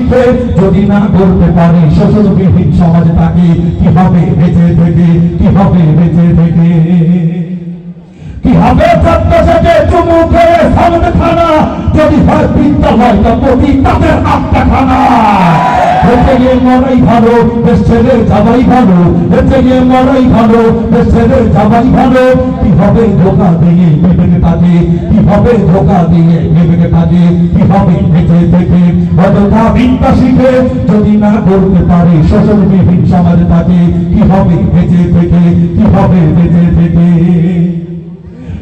শিখে যদি না করতে পারে তাকে, কি হবে বেঁচে থেকে? কি হবে বেঁচে থেকে? কি হবে চুমু খেয়ে সামনে খানা? যদি হয় তো প্রতি তাদের খানা। ভালো যাবাই ভালো। মরাই ভালো ভালো। কি হবে ধোকা দিয়ে বিবেকে তাকে কি হবে ধোকা দিয়ে বিবেকে তাকে কি হবে বেঁচে থেকে অযথা বিদ্যা শিখে যদি না করতে পারে শোষণবিহীন সমাজ তাকে কি হবে বেঁচে থেকে কি হবে বেঁচে থেকে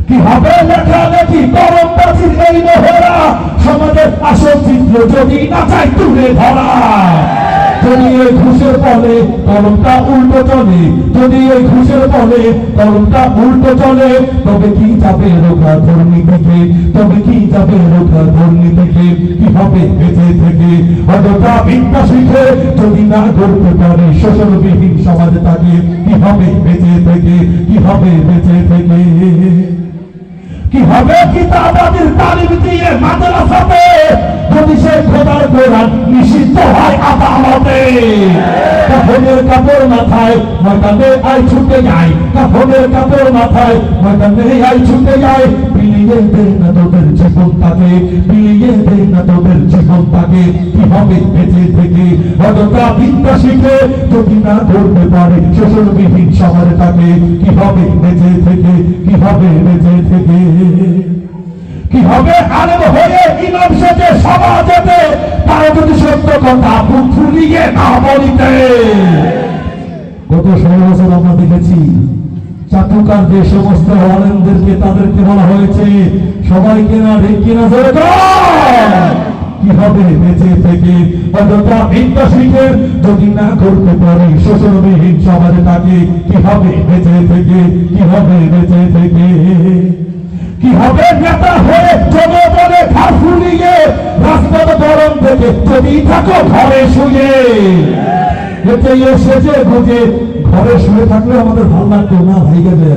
কি হবে লেখালেখি করম বাজির এই মহড়া? সমাজের আসল চিত্র যদি না চাই তুলে ধরা। যদি এই ঘুষের ফলে কলমটা উল্টো চলে, যদি এই ঘুষের ফলে কলমটা উল্টো চলে, তবে কি যাবে ধর্মী থেকে? তবে কি যাবে ধর্মী থেকে? কি হবে বেঁচে থেকে? অযথা বিদ্যা শিখে যদি না করতে পারে শোষণবিহীন সমাজ তাকে কি হবে বেঁচে থেকে? কি হবে বেঁচে থেকে? কি হবে কিতাবাদির তালিম দিয়ে মাদ্রাসাতে যদি সে খোদার কাপড় মাথায় ময়দানে আই ছুটে যায়। কাফনের কাপড় মাথায় ময়দানে আই ছুটে যায়। বিলিয়ে দে না তোদের জীবন তাকে দে না তোদের জীবন কি হবে বেঁচে থেকে? অযথা বিদ্যা শিখে যদি না করতে পারে, শোষণবিহীন সমাজে তাকে। কি হবে বেঁচে থেকে? কি হবে বেঁচে থেকে? কি হবে আলেম হয়ে ইমাম সেজে সমাজেতে তারা যদি সত্য কথা না বলিতে। গত বছর আমরা দেখেছি, চাটুকার যে সমস্ত আলেমদেরকে তাদেরকে বলা হয়েছে ধরে বেঁচে থেকে অযথা বিদ্যা শিখে যদি না করতে পারি, শোষণবিহীন সমাজে তাকে কি হবে বেঁচে থেকে কি হবে বেঁচে থেকে? কি হবে নেতা হয়ে জনগণে ঘাস ফুলিয়ে রাজপথ গরম থেকে যদি থাকো ঘরে শুয়ে। এতে এসেছে বুঝে ঘরে শুয়ে থাকলে আমাদের ভালো লাগতো না ভাই গেছে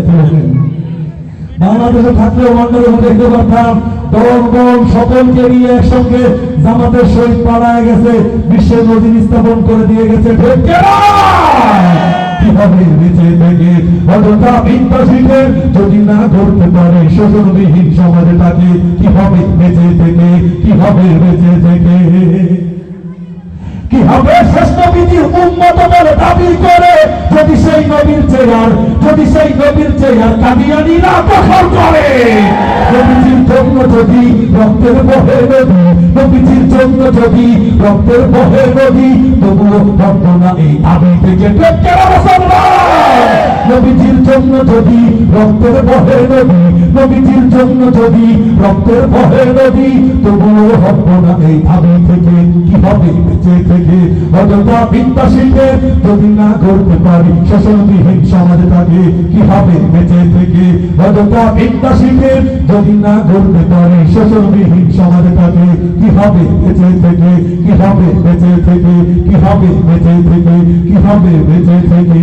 বাংলাদেশে থাকলেও অন্যদের দেখতে পারতাম দল দল সকলকে নিয়ে একসঙ্গে জামাতের সহিত পালায় গেছে, বিশ্বের নদী স্থাপন করে দিয়ে গেছে? কীভাবে বেঁচে থেকে অযথা বিদ্যা যদি না করতে পারে শোষণবিহীন সমাজে তাকে কীভাবে বেঁচে থেকে, কীভাবে বেঁচে থেকে? কি হবে উন্মত বলে দাবি করে, যদি সেই নবীর চেয়ার যদি সেই নবীর চেয়ার দখল করে? নবীজির জন্য যদি রক্তের বহে নদী, নবীজির জন্য যদি রক্তের বহে নদী, তবুও না এই থেকে জন্য যদি রক্তের বহে নদী নবীজির জন্য যদি রক্তের বহে নদী, তবুও হব না এই দাবি থেকে, কি হবে বেঁচে থেকে? অযথা বিদ্যা শিখে যদি না করতে পারি শোষণবিহীন সমাজে থাকে কি হবে বেঁচে থেকে? অযথা বিদ্যা শিখে যদি না করতে পারি শোষণবিহীন সমাজে থাকে কি হবে বেঁচে থেকে? কি হবে বেঁচে থেকে? কি হবে বেঁচে থেকে? কি হবে বেঁচে থেকে?